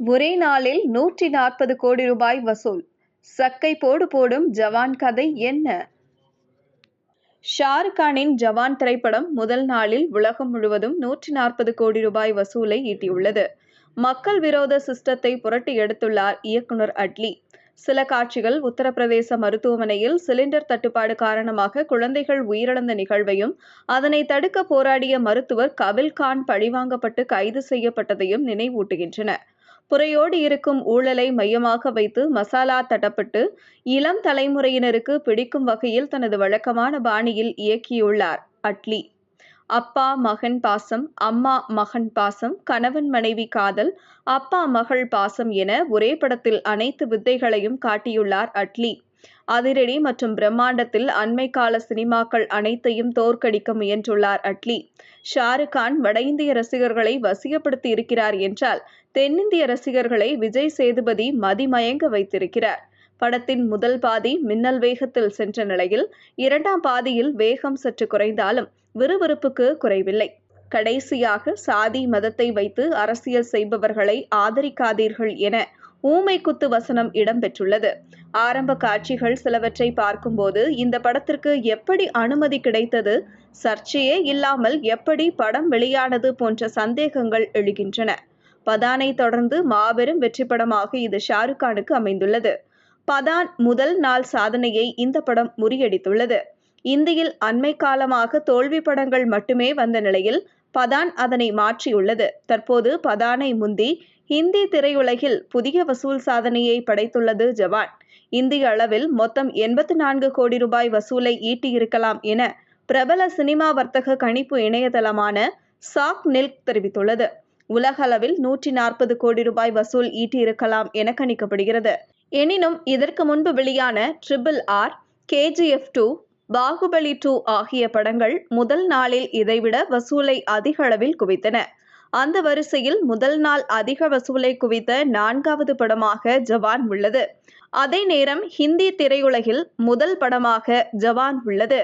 ஒரே நாளில் நூற்றி நாற்பது கோடி ரூபாய் வசூல். சக்கை போடு போடும் ஜவான் கதை என்ன? ஷாருக்கானின் ஜவான் திரைப்படம் முதல் நாளில் உலகம் முழுவதும் நூற்றி நாற்பது கோடி ரூபாய் வசூலை ஈட்டியுள்ளது. மக்கள் விரோத சிஸ்டத்தை புரட்டி எடுத்துள்ளார் இயக்குனர் அட்லி. சில காட்சிகள் உத்தரப்பிரதேச மருத்துவமனையில் சிலிண்டர் தட்டுப்பாடு காரணமாக குழந்தைகள் உயிரிழந்த நிகழ்வையும் அதனை தடுக்க போராடிய மருத்துவர் கபில் கான் பழிவாங்கப்பட்டு கைது செய்யப்பட்டதையும் நினைவூட்டுகின்றன. புறையோடு இருக்கும் ஊழலை மையமாக வைத்து மசாலா தட்டப்பட்டு இளம் தலைமுறையினருக்கு பிடிக்கும் வகையில் தனது வழக்கமான பாணியில் இயக்கியுள்ளார். அட்லி. அப்பா மகன் பாசம் அம்மா மகன் பாசம் கணவன் மனைவி காதல் அப்பா மகள் பாசம் என ஒரே படத்தில் அனைத்து வித்தைகளையும் காட்டியுள்ளார் அட்லி. அதிரடி மற்றும் பிரம்மாண்டத்தில் அண்மை கால சினிமாக்கள் அனைத்தையும் தோற்கடிக்க முயன்றுள்ளார் அட்லி. ஷாருக் கான் வட இந்திய ரசிகர்களை வசியப்படுத்தி இருக்கிறார் என்றால் தென்னிந்திய ரசிகர்களை விஜய் சேதுபதி மதிமயங்க வைத்திருக்கிறார். படத்தின் முதல் பாதி மின்னல் வேகத்தில் சென்ற நிலையில் இரண்டாம் பாதியில் வேகம் சற்று குறைந்தாலும் விறுவிறுப்புக்கு குறைவில்லை. கடைசியாக சாதி மதத்தை வைத்து அரசியல் செய்பவர்களை ஆதரிக்காதீர்கள் என ஊமை குத்து வசனம் இடம்பெற்றுள்ளது. ஆரம்ப காட்சிகள் சிலவற்றை பார்க்கும்போது இந்த படத்திற்கு எப்படி அனுமதி கிடைத்தது சர்ச்சையே இல்லாமல் எப்படி படம் வெளியானது போன்ற சந்தேகங்கள் எழுகின்றன. பதானை தொடர்ந்து மாபெரும் வெற்றி படமாக இது ஷாருக் கானுக்கு அமைந்துள்ளது. பதான் முதல் நாள் சாதனையை இந்த படம் முறியடித்துள்ளது. இந்தியில் அண்மை காலமாக தோல்வி படங்கள் மட்டுமே வந்த நிலையில் பதான் அதனை மாற்றியுள்ளது. தற்போது பதானை முந்தி ஹிந்தி திரையுலகில் புதிய வசூல் சாதனையை படைத்துள்ளது ஜவான். இந்திய அளவில் மொத்தம் எண்பத்தி நான்கு கோடி ரூபாய் வசூலை ஈட்டியிருக்கலாம் என பிரபல சினிமா வர்த்தக கணிப்பு இணையதளமான சாக் நில்க் தெரிவித்துள்ளது. உலகளவில் நூற்றி நாற்பது கோடி ரூபாய் வசூல் ஈட்டியிருக்கலாம் என கணிக்கப்படுகிறது. எனினும் இதற்கு முன்பு வெளியான triple R KGF two Baahubali two ஆகிய படங்கள் முதல் நாளில் இதைவிட வசூலை அதிக அளவில் குவித்தன. அந்த வரிசையில் முதல் நாள் அதிக வசூலை குவித்த நான்காவது படமாக ஜவான் உள்ளது. அதே நேரம் ஹிந்தி திரையுலகில் முதல் படமாக ஜவான் உள்ளது.